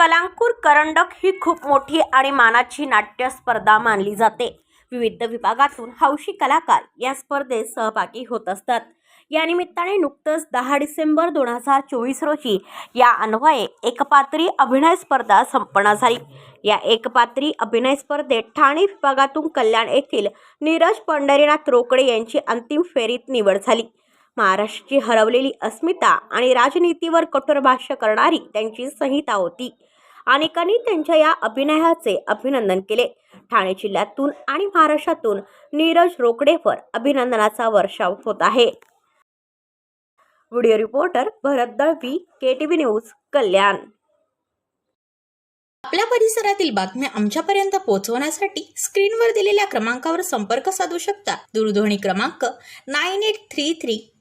कलांकुर करंडक ही खूप मोठी आणि मानाची नाट्य स्पर्धा मानली जाते. विविध विभागातून हौशी कलाकार या स्पर्धेत सहभागी होत असतात. या निमित्ताने नुकतंच दहा डिसेंबर दोन हजार चोवीस रोजी या अन्वये एकपात्री अभिनय स्पर्धा संपन्न झाली. या एकपात्री अभिनय स्पर्धेत ठाणे विभागातून कल्याण येथील नीरज पंढरीनाथ रोकडे यांची अंतिम फेरीत निवड झाली. महाराष्ट्राची हरवलेली अस्मिता आणि राजनीतीवर कठोर भाष्य करणारी त्यांची संहिता होती. अनेकांनी त्यांच्या या अभिनयाचे अभिनंदन केले. ठाणे जिल्ह्यातून आणि महाराष्ट्रातून नीरज रोकडेवर अभिनंदनाचा वर्षाव होत आहे. Video reporter Bharat Dalvi K T V news Kalyan. आपल्या परिसरातील बातम्या आमच्यापर्यंत पोहोचवण्यासाठी स्क्रीनवर दिलेल्या क्रमांकावर संपर्क साधू शकता. दूरध्वनी क्रमांक nine eight three three